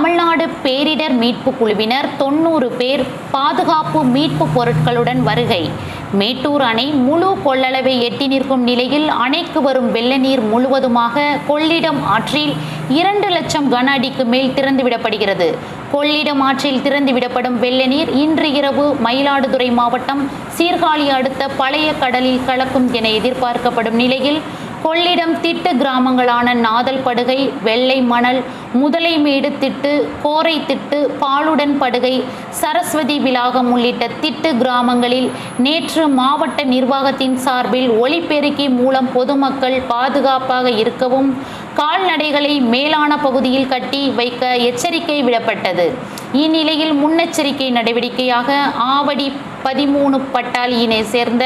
தமிழ்நாடு பேரிடர் மீட்பு குழுவினர் தொண்ணூறு பேர் பாதுகாப்பு மீட்பு பொருட்களுடன் வருகை. மேட்டூர் அணை முழு கொள்ளளவை எட்டி நிற்கும் நிலையில் அணைக்கு வரும் வெள்ள நீர் முழுவதுமாக கொள்ளிடம் ஆற்றில் இரண்டு லட்சம் கன அடிக்கு மேல் திறந்துவிடப்படுகிறது. கொள்ளிடம் ஆற்றில் திறந்துவிடப்படும் வெள்ள நீர் இன்று இரவு மயிலாடுதுறை மாவட்டம் சீர்காழி அடுத்த பழைய கடலில் கலக்கும் என எதிர்பார்க்கப்படும் நிலையில் கொள்ளிடம் திட்டு கிராமங்களான நாதல் படுகை வெள்ளை மணல் முதலைமேடு திட்டு கோரை திட்டு பாலுடன் படுகை சரஸ்வதி விலாகம் உள்ளிட்ட திட்டு கிராமங்களில் நேற்று மாவட்ட நிர்வாகத்தின் சார்பில் ஒளிப்பெருக்கி மூலம் பொதுமக்கள் பாதுகாப்பாக இருக்கவும் கால்நடைகளை மேலான பகுதியில் கட்டி வைக்க எச்சரிக்கை விடப்பட்டது. இந்நிலையில் முன்னெச்சரிக்கை நடவடிக்கையாக ஆவடி பதிமூணு பட்டாளியினை சேர்ந்த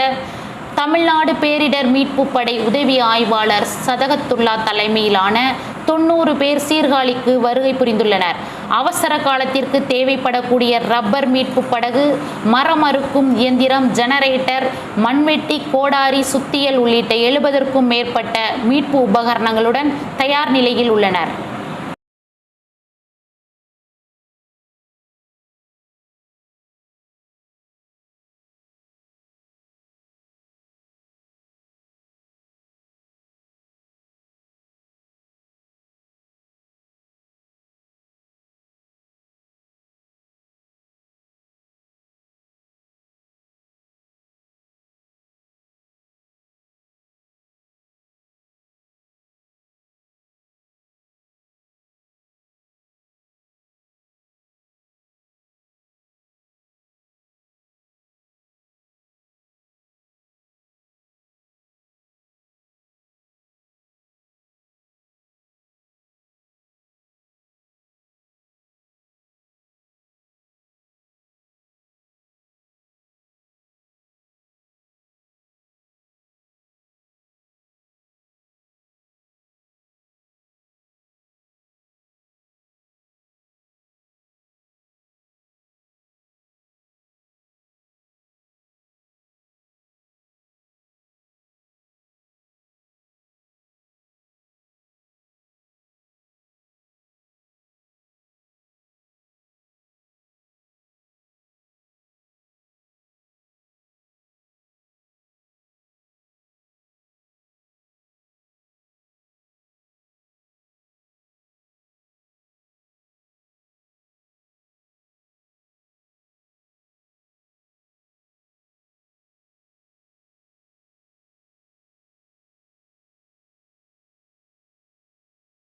தமிழ்நாடு பேரிடர் மீட்பு படை உதவி ஆய்வாளர் சதகத்துல்லா தலைமையிலான தொண்ணூறு பேர் சீர்காழிக்கு வருகை புரிந்துள்ளனர். அவசர காலத்திற்கு தேவைப்படக்கூடிய ரப்பர் மீட்பு படகு மரம் அறுக்கும் இயந்திரம் ஜெனரேட்டர் மண்வெட்டி கோடாரி சுத்தியல் உள்ளிட்ட எழுபதற்கும் மேற்பட்ட மீட்பு உபகரணங்களுடன் தயார் நிலையில் உள்ளனர்.